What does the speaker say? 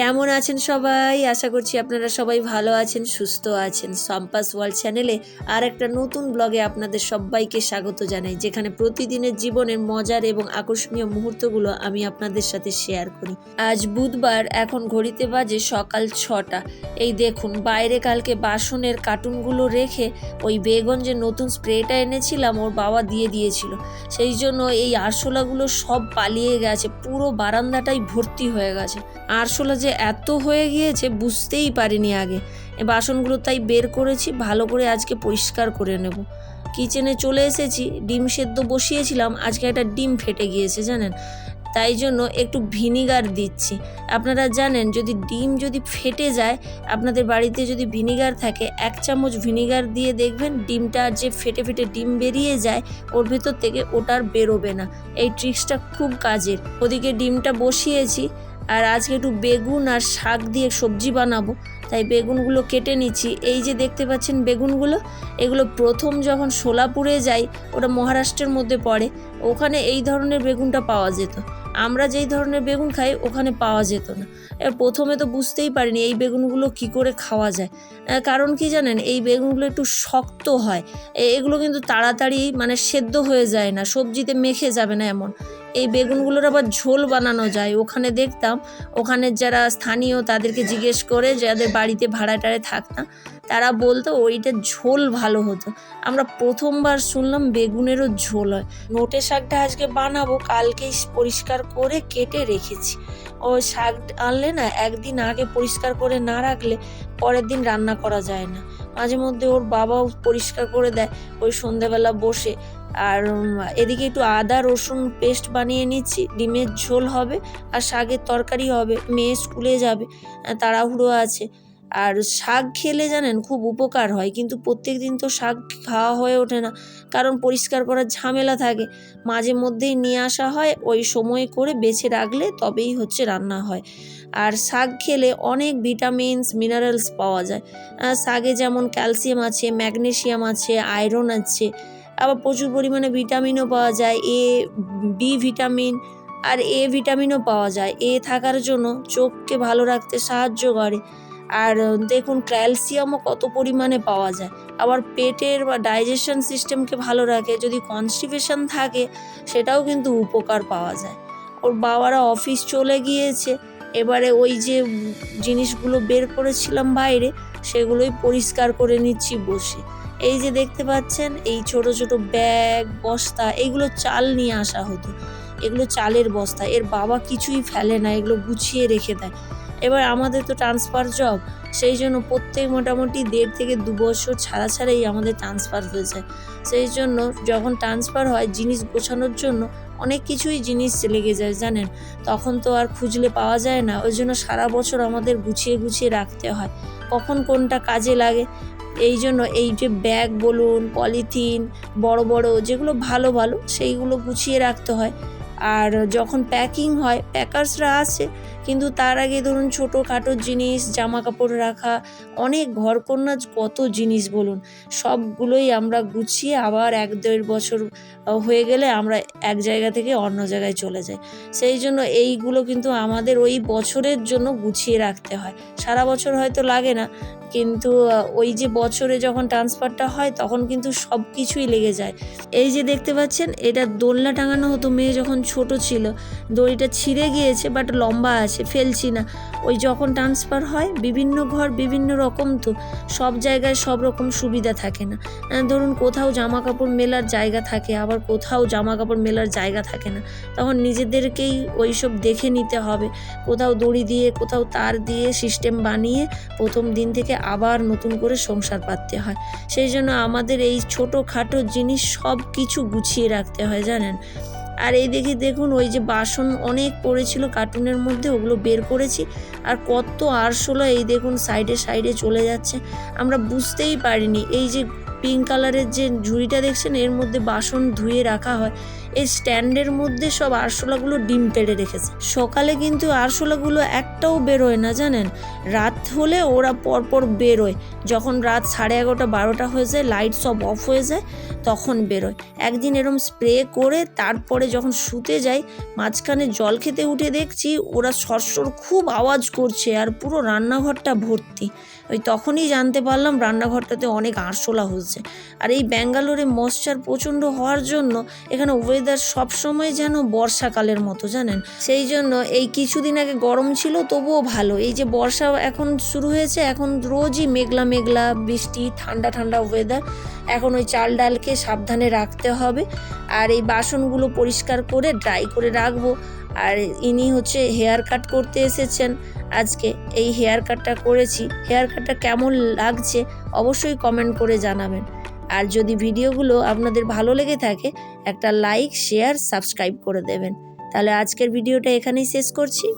কেমন আছেন সবাই? আশা করছি আপনারা সবাই ভালো আছেন, সুস্থ আছেন। সম্পাস ওয়ার্ল্ড চ্যানেলে আর একটা নতুন ব্লগে আপনাদের সবাইকে স্বাগত জানাই, যেখানে প্রতিদিনের জীবনের মজার এবং আকর্ষণীয় মুহূর্তগুলো আমি আপনাদের সাথে শেয়ার করি। আজ বুধবার, এখন ঘড়িতে বাজে সকাল ছটা। এই দেখুন, বাইরে কালকে বাসনের কার্টুনগুলো রেখে ওই বেগন যে নতুন স্প্রেটা এনেছিলাম, ওর বাবা দিয়ে দিয়েছিল। সেই জন্য এই আরশোলাগুলো সব পালিয়ে গেছে, পুরো বারান্দাটাই ভর্তি হয়ে গেছে। আরশোলা যে এত হয়ে গিয়েছে বুঝতেই পারিনি আগে। বাসনগুলো তাই বের করেছি, ভালো করে আজকে পরিষ্কার করে নেব। কিচেনে চলে এসেছি, ডিম সেদ্ধ বসিয়েছিলাম, আজকে একটা ডিম ফেটে গিয়েছে, জানেন? তাই জন্য একটু ভিনিগার দিচ্ছি। আপনারা জানেন, যদি ডিম যদি ফেটে যায়, আপনাদের বাড়িতে যদি ভিনিগার থাকে, এক চামচ ভিনিগার দিয়ে দেখবেন ডিমটা যে ফেটে ফেটে ডিম বেরিয়ে যায়, ওর ভেতর থেকে ওটার বেরোবে না। এই ট্রিক্সটা খুব কাজের। ওদিকে ডিমটা বসিয়েছি আর আজকে একটু বেগুন আর শাক দিয়ে সবজি বানাবো। তাই বেগুনগুলো কেটে নিচ্ছি। এই যে দেখতে পাচ্ছেন বেগুনগুলো, এগুলো প্রথম যখন সোলাপুরে যাই, ওটা মহারাষ্ট্রের মধ্যে পড়ে, ওখানে এই ধরনের বেগুনটা পাওয়া যেত। আমরা যেই ধরনের বেগুন খাই, ওখানে পাওয়া যেত না। প্রথমে তো বুঝতেই পারিনি এই বেগুনগুলো কি করে খাওয়া যায়। কারণ কি জানেন, এই বেগুনগুলো একটু শক্ত হয়। এগুলো কিন্তু তাড়াতাড়ি মানে সেদ্ধ হয়ে যায় না, সবজিতে মেখে যাবে না এমন। এই বেগুনগুলোর আবার ঝোল বানানো যায়। ওখানে দেখতাম ওখানে যারা স্থানীয় তাদেরকে জিজ্ঞেস করে, যাদের বাড়িতে ভাড়া টাড়ে থাকতাম তারা বলতো, ওইটা ঝোল ভালো হতো। আমরা প্রথমবার শুনলাম বেগুনেরও ঝোল হয়। নোটে শাকটা আজকে বানাবো, কালকেই পরিষ্কার করে কেটে রেখেছি। ও শাক আনলে না, একদিন আগে পরিষ্কার করে না রাখলে পরের দিন রান্না করা যায় না। মাঝে মধ্যে ওর বাবাও পরিষ্কার করে দেয়, ওই সন্ধেবেলা বসে। আর এদিকে একটু আদা, রসুন পেস্ট বানিয়ে নিচ্ছি, ডিমের ঝোল হবে আর শাকের তরকারি হবে। মেয়ে স্কুলে যাবে, তাড়াহুড়ো আছে। আর শাক খেলে জানেন খুব উপকার হয়, কিন্তু প্রত্যেক দিন তো শাক খাওয়া হয়ে ওঠে না, কারণ পরিষ্কার করার ঝামেলা থাকে। মাঝে মধ্যেই নিয়ে আসা হয়, ওই সময় করে বেছে রাখলে তবেই হচ্ছে রান্না হয়। আর শাক খেলে অনেক ভিটামিনস, মিনারেলস পাওয়া যায়। শাকে যেমন ক্যালসিয়াম আছে, ম্যাগনেশিয়াম আছে, আয়রন আছে, আবার প্রচুর পরিমাণে ভিটামিনও পাওয়া যায়, এ, বি ভিটামিন আর এ ভিটামিনও পাওয়া যায়। এ থাকার জন্য চোখকে ভালো রাখতে সাহায্য করে। আর দেখুন ক্যালসিয়ামও কত পরিমাণে পাওয়া যায়। আবার পেটের বা ডাইজেশন সিস্টেমকে ভালো রাখে, যদি কনস্টিপেশন থাকে, সেটাও কিন্তু উপকার পাওয়া যায়। ওর বাবারা অফিস চলে গিয়েছে, এবারে ওই যে জিনিসগুলো বের করেছিলাম বাইরে, সেগুলোই পরিষ্কার করে নিচ্ছি বসে। এই যে দেখতে পাচ্ছেন, এই ছোট ছোট ব্যাগ, বস্তা এইগুলো চাল নিয়ে আসা হতো। এগুলো চালের বস্তা, এর বাবা কিছুই ফেলে না, এগুলো গুছিয়ে রেখে দেয়। এবার আমাদের তো ট্রান্সফার জব সেই জন্য প্রত্যেক মোটামুটি দেড় থেকে দু বছর ছাড়া ছাড়াই আমাদের ট্রান্সফার হয়ে যায় সেই জন্য যখন ট্রান্সফার হয় জিনিস গোছানোর জন্য অনেক কিছুই জিনিস লেগে যায়, জানেন? তখন তো আর খুঁজলে পাওয়া যায় না, ওই জন্য সারা বছর আমাদের গুছিয়ে গুছিয়ে রাখতে হয়। কখন কোনটা কাজে লাগে? এই জন্য এই যে ব্যাগ বলুন, পলিথিন, বড় বড় যেগুলো ভালো ভালো, সেইগুলো গুছিয়ে রাখতে হয়। আর যখন প্যাকিং হয় প্যাকার্সরা আসে কিন্তু তার আগে ধরুন ছোটোখাটো জিনিস জামা কাপড় রাখা, অনেক ঘরকন্যা কত জিনিস বলুন, সবগুলোই আমরা গুছিয়ে আবার এক দেড় বছর হয়ে গেলে আমরা এক জায়গা থেকে অন্য জায়গায় চলে যাই। সেই জন্য এইগুলো কিন্তু আমাদের ওই বছরের জন্য গুছিয়ে রাখতে হয়। সারা বছর হয়তো লাগে না, কিন্তু ওই যে বছরে যখন ট্রান্সফারটা হয়, তখন কিন্তু সব কিছুই লেগে যায়। এই যে দেখতে পাচ্ছেন, এটা দোলনা টাঙানো হতো। মেয়ে যখন ছোট ছিল। দড়িটা ছিঁড়ে গিয়েছে বাট লম্বা আছে, ফেলছি না। ওই যখন ট্রান্সফার হয়, বিভিন্ন ঘর বিভিন্ন রকম তো, সব জায়গায় সব রকম সুবিধা থাকে না। ধরুন কোথাও জামা কাপড় মেলার জায়গা থাকে, আবার কোথাও জামা কাপড় মেলার জায়গা থাকে না। তখন নিজেদেরকেই ওই সব দেখে নিতে হবে। কোথাও দড়ি দিয়ে, কোথাও তার দিয়ে সিস্টেম বানিয়ে প্রথম দিন থেকে আবার নতুন করে সংসার পাততে হয়। সেই জন্য আমাদের এই ছোটোখাটো জিনিস সব কিছু গুছিয়ে রাখতে হয়, জানেন? আর এই দেখি, দেখুন, ওই যে বাসন অনেক পড়েছিল কার্টুনের মধ্যে, ওগুলো বের করেছি। আর কত আরশোলা, এই দেখুন সাইডে সাইডে চলে যাচ্ছে। আমরা বুঝতেই পারিনি, এই যে পিঙ্ক কালারের যে ঝুড়িটা দেখছেন, এর মধ্যে বাসন ধুয়ে রাখা হয়। এই স্ট্যান্ডের মধ্যে সব আরশোলাগুলো ডিম পেড়ে রেখেছে। সকালে কিন্তু আরশোলাগুলো একটাও বেরোয় না, জানেন? রাত হলে ওরা পরপর বেরোয়। যখন রাত সাড়ে এগারোটা, বারোটা হয়ে যায়, লাইট সব অফ হয়ে যায়, তখন বেরোয়। একদিন এরম স্প্রে করে তারপরে যখন শুতে যাই, মাঝখানে জল খেতে উঠে দেখছি ওরা সরসর খুব আওয়াজ করছে আর পুরো রান্নাঘরটা ভর্তি। ওই তখনই জানতে পারলাম রান্নাঘরটাতে অনেক আরশোলা হচ্ছে আর এই ব্যাঙ্গালোরে ময়শ্চার প্রচণ্ড হওয়ার জন্য এখানে ওয়েদার সবসময় যেন বর্ষাকালের মতো, জানেন? সেই জন্য এই কিছুদিন আগে গরম ছিল, তবুও ভালো। এই যে বর্ষা এখন শুরু হয়েছে, এখন রোজই মেঘলা মেঘলা বৃষ্টি, ঠান্ডা ঠান্ডা ওয়েদার এখন ওই চাল ডালকে সাবধানে রাখতে হবে। আর এই বাসনগুলো পরিষ্কার করে ড্রাই করে রাখব। আর ইনি হচ্ছে হেয়ার কাট করতে এসেছেন আজকে। এই হেয়ার কাটটা করেছি। হেয়ার কাটটা কেমন লাগছে অবশ্যই কমেন্ট করে জানাবেন। আর যদি ভিডিওগুলো আপনাদের ভালো লেগে থাকে, একটা লাইক, শেয়ার, সাবস্ক্রাইব করে দেবেন। তাহলে আজকের ভিডিওটা এখানেই শেষ করছি।